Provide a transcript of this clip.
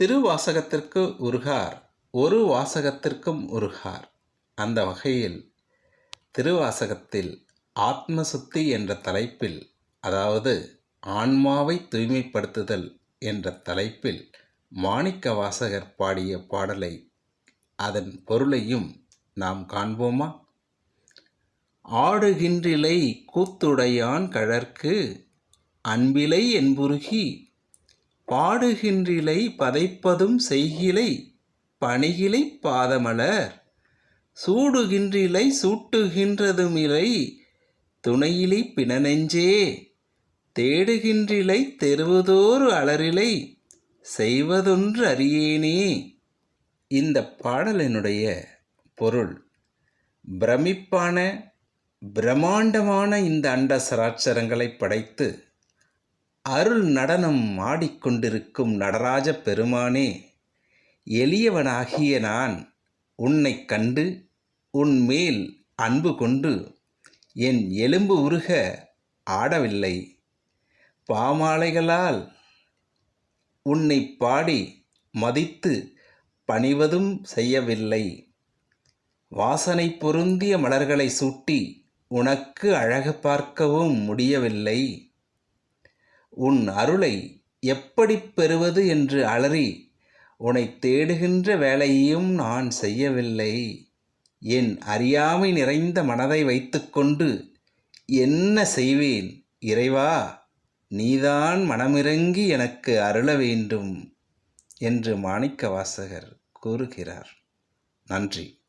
திருவாசகத்திற்கு உருகார் ஒரு வாசகத்திற்கும் உருகார். அந்த வகையில் திருவாசகத்தில் ஆத்மசுத்தி என்ற தலைப்பில் அதாவது ஆன்மாவை தூய்மைப்படுத்துதல் என்ற தலைப்பில் மாணிக்க வாசகர் பாடிய பாடலை அதன் பொருளையும் நாம் காண்போமா? ஆடுகின்றிலை கூத்துடையான் கழற்கு அன்பிலை என்புருகி பாடுகின்றிலை பதைப்பதும் செய்கிலை பணிகிலை பாதமலர். சூடுகின்றிலை சூட்டுகின்றதுமிலை துணையிலை பிணநெஞ்சே. தேடுகின்றிலை தெருவதோறு அலரிலை செய்வதொன்று அறியேனே. இந்த பாடலினுடைய பொருள் பிரமிப்பான பிரம்மாண்டமான இந்த அண்ட சராட்சரங்களை படைத்து அருள் நடனம் ஆடிக்கொண்டிருக்கும் நடராஜ பெருமானே எளியவனாகிய நான் உன்னைக் கண்டு உன் மேல் அன்பு கொண்டு என் எலும்பு உருக ஆடவில்லை. பாமாலைகளால் உன்னை பாடி மதித்து பணிவதும் செய்யவில்லை. வாசனை பொருந்திய மலர்களை சூட்டி உனக்கு அழகு பார்க்கவும் முடியவில்லை. உன் அருளை எப்படி பெறுவது என்று அலறி உன்னை தேடுகின்ற வேலையையும் நான் செய்யவில்லை. என் அறியாமை நிறைந்த மனதை வைத்துக்கொண்டு என்ன செய்வேன் இறைவா? நீதான் மனமிறங்கி எனக்கு அருள வேண்டும் என்று மாணிக்க வாசகர் கூறுகிறார். நன்றி.